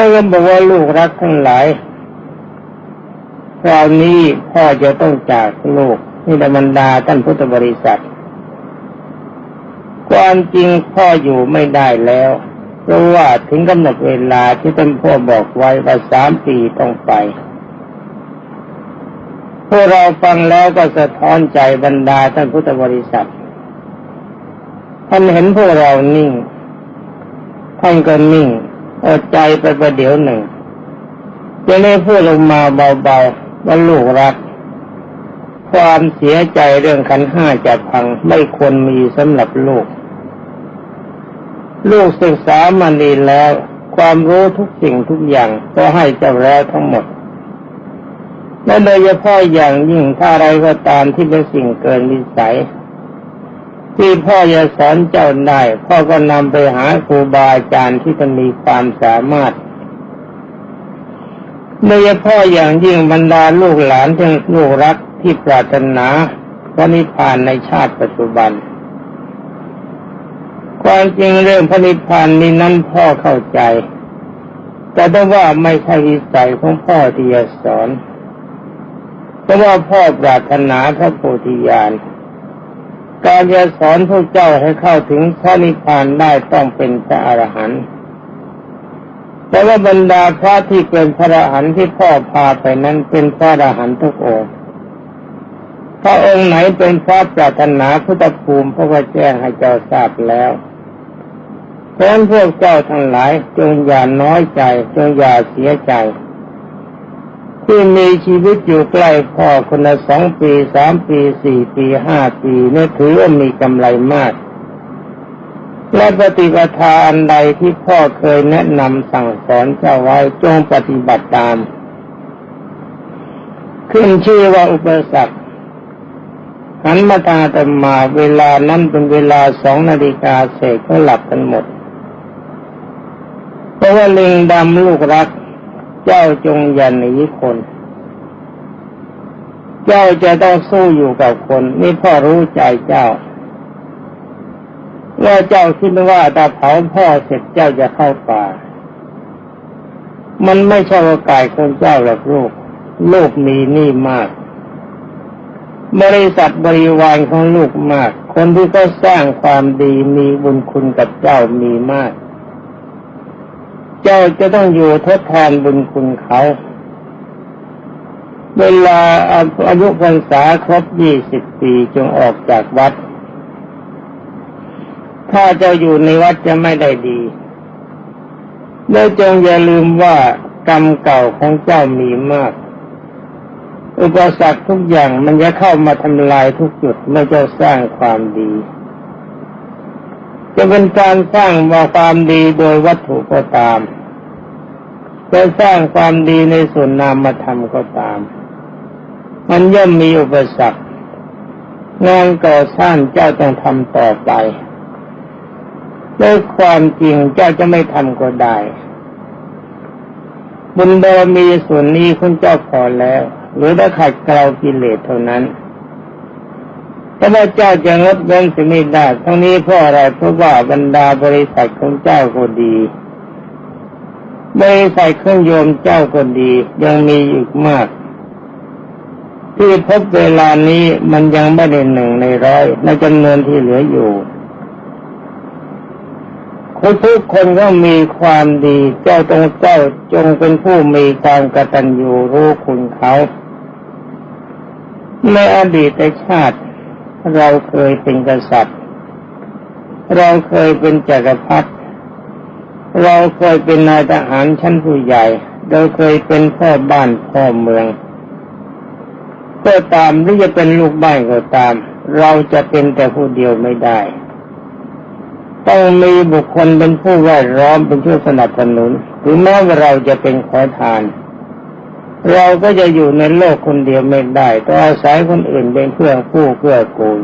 พ่อก็บอกว่าลูกรักทั้งหลายคราวนี้พ่อจะต้องจากลูกนี่ธรรมดาท่านพุทธบริษัท ความจริงพ่ออยู่ไม่ได้แล้วเพราะว่าถึงกำหนดเวลาที่ท่านพ่อบอกไว้ว่าสามปีต้องไปพวกเราฟังแล้วก็สะท้อนใจบรรดาท่านพุทธบริษัท ท่านเห็นพวกเรานิ่ง ท่านก็นิ่ง อดใจไปประเดี๋ยวหนึ่งจะได้พูดลงมาเบาๆว่าลูกรัก ความเสียใจเรื่องขันห้าจะพังไม่ควรมีสำหรับลูก ลูกศึกษามาดีแล้ว ความรู้ทุกสิ่งทุกอย่างก็ให้เจ้าแล้วทั้งหมดและโดยเฉพาะอย่างยิ่งถ้าอะไรก็ตามที่เป็นสิ่งเกินวิสัย ที่พ่อจะสอนเจ้าได้พ่อก็นำไปหาครูบาอาจารย์ที่จะมีความสามารถโดยเฉพาะอย่างยิ่งบรรดาลูกหลานที่ลูกรักที่ปรารถนาพระนิพพานในชาติปัจจุบัน ความจริงเรื่องพระนิพพานนี้นั้นพ่อเข้าใจ แต่ถ้ว่าไม่ใช่วิสัยของพ่อที่จะสอน เพราะว่าพ่อปรารถนาพระโพธิญาณ การจะสอนพวกเจ้าให้เข้าถึงพระนิพพานได้ต้องเป็นพระอรหันต์แต่ว่าบรรดาพระที่เป็นพระอรหันต์ที่พ่อพาไปนั้นเป็นพระอรหันต์ทุกองค์พระองค์ไหนเป็นพระปรารถนาพุทธภูมิพระก็แจ้งให้เจ้าทราบแล้วเพราะฉะนั้นพวกเจ้าทั้งหลายจงอย่าน้อยใจจงอย่าเสียใจ ที่มีชีวิตอยู่ใกล้พ่อคนละสองปีสามปีสี่ปีห้าปีนี่ถือว่ามีกำไรมาก และปฏิปทาอันใดที่พ่อเคยแนะนำสั่งสอนเจ้าไว้จงปฏิบัติตาม ขึ้นชื่อว่าอุปสรรคหันมาตาแต่มาเวลานั้นเป็นเวลาสองนาฬิกาเศษก็หลับกันหมด เพราะว่าลิงดำลูกรัก เจ้าจงยันหนีคน เจ้าจะต้องสู้อยู่กับคนนี่พ่อรู้ใจเจ้าว่าเจ้าคิดว่าถ้าเผาพ่อเสร็จเจ้าจะเข้าป่า มันไม่ใช่โอกาสของเจ้าหรอกลูกลูกมีหนี้มาก บริษัทบริวารของลูกมาก คนที่เขาสร้างความดีมีบุญคุณกับเจ้ามีมาก เจ้าจะต้องอยู่ทดแทนบุญคุณเขา เวลาอายุพรรษาครบยี่สิบปีจงออกจากวัด ถ้าจ้าอยู่ในวัดจะไม่ได้ดีและจงอย่าลืมว่ากรรมเก่าของเจ้ามีมาก อุปสรรคทุกอย่างมันจะเข้ามาทำลายทุกจุดเมื่อเจ้าสร้างความดี จะเป็นการสร้างว่าความดีโดยวัตถุก็ตาม จะสร้างความดีในส่วนนามธรรมก็ตาม มันย่อมมีอุปสรรค งานก่อสร้างเจ้าต้องทำต่อไปด้วยความจริงเจ้าจะไม่ทำก็ได้ บุญบารมีส่วนนี้คุณเจ้าพอแล้ว หรือได้ขัดเกลากิเลสเท่านั้น แต่ว่าเจ้าจะงดเว้นสิ่งนี้ได้ทั้งนี้เพราะอะไรเพราะว่าบรรดาบริษัทของเจ้าก็ดี บริษัทเครื่องโยมเจ้าก็ดี ยังมีอีกมาก ที่พบเวลานี้มันยังไม่ได้หนึ่งในร้อยในจำนวนที่เหลืออยู่คนทุกคนก็มีความดี เจ้าตรงเจ้าจงเป็นผู้มีความกตัญญูรู้คุณเขา ในอดีตชาติ เราเคยเป็นกษัตริย์ เราเคยเป็นจักรพรรดิเราเคยเป็นนายทหารชั้นผู้ใหญ่ เราเคยเป็นพ่อบ้านพ่อเมือง ก็ตามหรือจะเป็นลูกบ้านก็ตาม เราจะเป็นแต่ผู้เดียวไม่ได้ ต้องมีบุคคลเป็นผู้แวดล้อมเป็นผู้สนับสนุนถึงแม้ว่าเราจะเป็นขอทาน เราก็จะอยู่ในโลกคนเดียวไม่ได้ต้องอาศัยคนอื่นเป็นเพื่อนผู้เพื่อกูล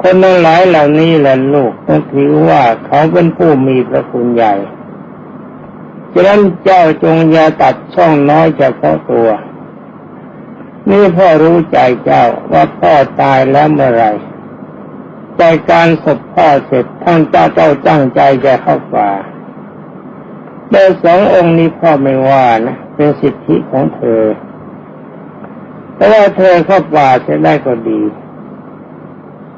คนนั้นหลายเหล่านี้แหละลูกต้องถือว่าเขาเป็นผู้มีพระคุณใหญ่ฉะนั้นเจ้าจงอย่าตัดช่องน้อยจากพาะตัว นี่พ่อรู้ใจเจ้าว่าพ่อตายแล้วเมื่อไรแต่การศพพ่อเสร็จท่านเจ้าเจ้าจังใจจะเข้าป่า โดยสององค์นี้พ่อไม่ว่านะเป็นสิทธิของเธอแต่ว่าเธอเข้าป่าเสียได้ก็ดี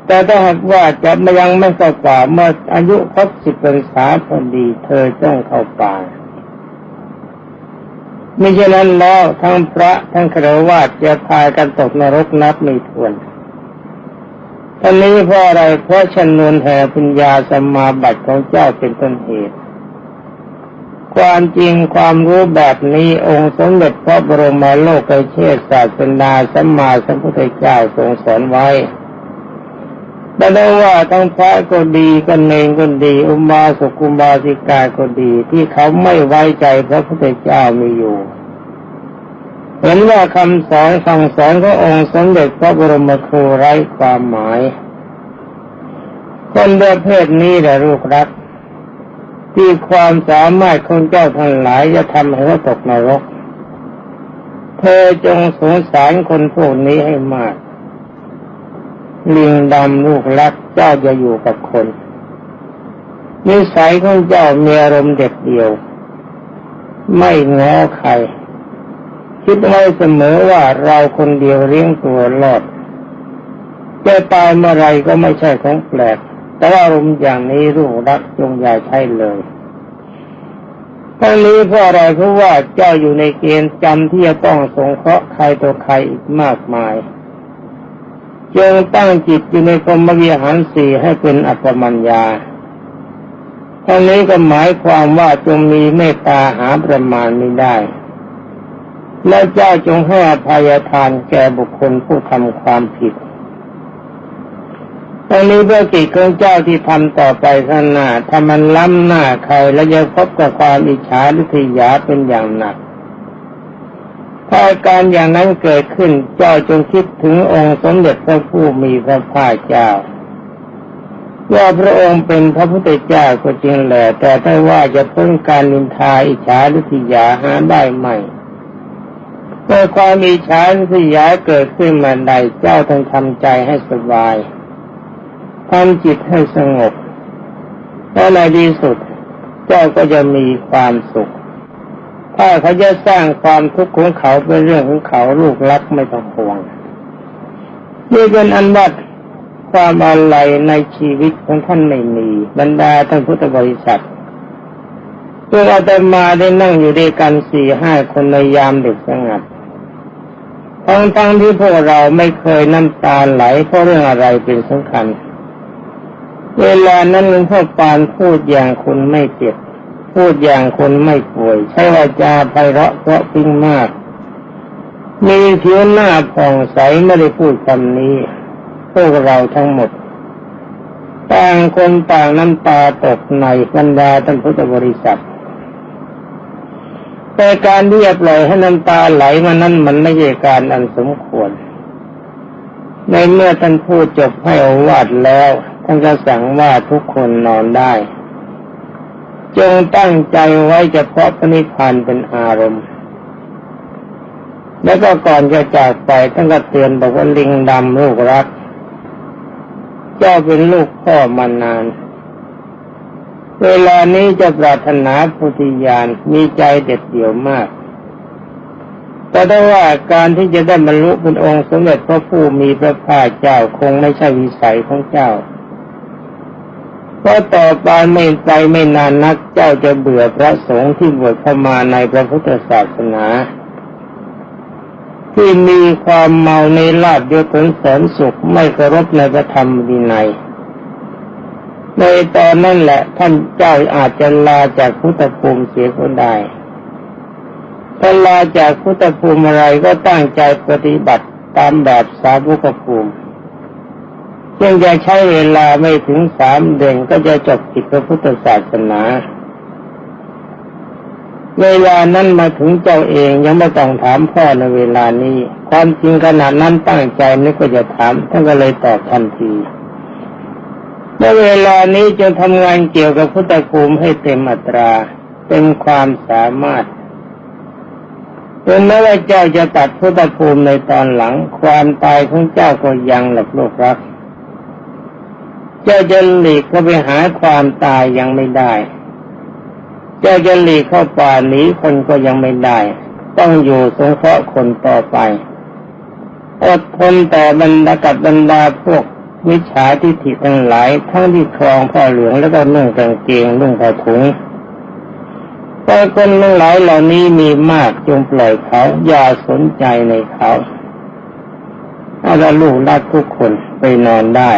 แต่ถ้าหากว่าจะไม่ยังไม่เข้าป่าเมื่ออายุครบสิบพรรษาพอดี เธอต้องเข้าป่าไมิฉะนั้นแล้วทั้งพระทั้งครวาสจะพายกันตกนรกนับไม่ถ้วนท่านนี้เพราะอะไรเพราะชนวนแห่ปัญญาสมาบัติของเจ้าเป็นต้นเหตุ ความจริงความรู้แบบนี้องค์สมเด็จพระบรมโลกเชษศาสนาสัมมาสัมพุทธเจ้าทรงสอนไว้แต่ได้ว่าทั้งพระก็ดีก็เนงก็ดี อุมาสกุมบาสิกาก็ดี ที่เขาไม่ไว้ใจพระพุทธเจ้ามีอยู่ เห็นว่าคำสอนคำสอนขององค์สมเด็จพระบรมครูไร้ความหมาย คนประเภทนี้แหละลูกรัก ที่ความสามารถของเจ้าทั้งหลายจะทำให้เขาตกนรก เธอจงสงสารคนพวกนี้ให้มาก ลิงดำลูกรักเจ้าจะอยู่กับคน นิสัยของเจ้ามีอารมณ์เด็ดเดียว ไม่ง้อใคร คิดไว้เสมอว่าเราคนเดียวเลี้ยงตัวรอดจะตายเมื่อไรก็ไม่ใช่ของแปลก แต่ว่าอารมณ์อย่างนี้ลูกรักจงอย่าใช่เลยทั้งนี้เพราะอะไรเพราะว่าเจ้าอยู่ในเกณฑ์จำที่จะต้องสงเคราะห์ใครตัวใครอีกมากมายจงตั้งจิตอยู่ในพรมวิหารสี่ให้เป็นอัปปมัญญาทั้งนี้ก็หมายความว่าจงมีเมตตาหาประมาณไม่ได้ และเจ้าจงให้อภัยทานแก่บุคคลผู้ทำความผิด ทั้งนี้เพื่อกิจของเจ้าที่ทำต่อไปข้างหน้าถ้ามันล้ำหน้าใครและจะพบกับความอิจฉาลิษยาเป็นอย่างหนัก ถ้าการอย่างนั้นเกิดขึ้นเจ้าจงคิดถึงองค์สมเด็จพระผู้มีพระภาคเจ้าว่าพระองค์เป็นพระพุทธเจ้าก็จริงแหละแต่ถ้าว่าจะพ้นการนินทาอิจฉาลิษยาหาได้ไหมเมื่อความอิจฉาลิยาเกิดขึ้นมาใดเจ้าต้องทำใจให้สบาย ทำจิตให้สงบแล้วในที่สุดเจ้าก็จะมีความสุข ถ้าเขาจะสร้างความทุกข์ของเขาเป็นเรื่องของเขาลูกรักไม่ต้องห่วงนี่เป็นอันวัดความอะไรในชีวิตของท่านไม่มี บรรดาท่านพุทธบริษัทพวกอาตมาได้นั่งอยู่ด้วยกันสี่ห้าคนในยามดึกสงัดทั้งทั้งที่พวกเราไม่เคยน้ำตาไหลเพราะเรื่องอะไรเป็นสำคัญ เวลานั้นหลวงพ่อปานพูดอย่างคุณไม่เจ็บ พูดอย่างคนไม่ป่วย ใช้วาจาไพเราะเพราะพิ้งมาก มีผิวหน้าผ่องใสไม่ได้พูดคำนี้ พวกเราทั้งหมด ต่างคนต่างน้ำตาตกในบรรดาท่านพุทธบริษัทแต่การที่จะปล่อยให้น้ำตาไหลมานั้นมันไม่ใช่การอันสมควร ในเมื่อท่านพูดจบให้อวาดแล้ว ท่านก็สั่งว่าทุกคนนอนได้ จงตั้งใจไว้เฉพาะพระนิพพานเป็นอารมณ์ แล้วก็ก่อนจะจากไปท่านก็เตือนบอกว่าลิงดำลูกรัก เจ้าเป็นลูกพ่อมานาน เวลานี้จะปรารถนาพุทธิญาณมีใจเด็ดเดี่ยวมากแต่ได้ว่าการที่จะได้บรรลุเป็นองค์สมเด็จพระผู้มีพระภาคเจ้าคงไม่ใช่วิสัยของเจ้า เพราะต่อไปไม่ไปไม่นานนักเจ้าจะเบื่อพระสงฆ์ที่บวชเข้ามาในพระพุทธศาสนา ที่มีความเมาในลาบยศผลแสนสุขไม่เคารพในพระธรรมวินัยในตอนนั้นแหละท่านเจ้าอาจจะลาจากพุทธภูมิเสียก็ได้ถ้าลาจากพุทธภูมิอะไรก็ตั้งใจปฏิบัติตามแบบสาวุกภูมิ ซึ่งจะใช้เวลาไม่ถึงสามเดือนก็จะจบกิจพระพุทธศาสนา เวลานั้นมาถึงเจ้าเองยังไม่ต้องถามพ่อในเวลานี้ ความจริงขนาดนั้นตั้งใจนึกว่าจะถามท่านก็เลยตอบทันทีในเวลานี้จะทำงานเกี่ยวกับพุทธภูมิให้เต็มอัตราเต็มความสามารถถึงแม้ว่าเจ้าจะตัดพุทธภูมิในตอนหลัง ความตายของเจ้าก็ยังหลับโลกรัก เจ้าจะหลีกเข้าไปหาความตายยังไม่ได้ เจ้าจะหลีกเข้าป่าหนีคนก็ยังไม่ได้ ต้องอยู่สงเคราะห์คนต่อไป อดทนต่บรรดากับบรรดาพวกมิจฉาทิฏฐิทั้งหลายทั้งที่ครองผ้าเหลืองแล้วก็นุ่งกางเกงนุ่งผ้าถุงแต่คนทั้งหลายเหล่านี้มีมากจงปล่อยเขาอย่าสนใจในเขาเอาละลูกรักทุกคนไปนอนได้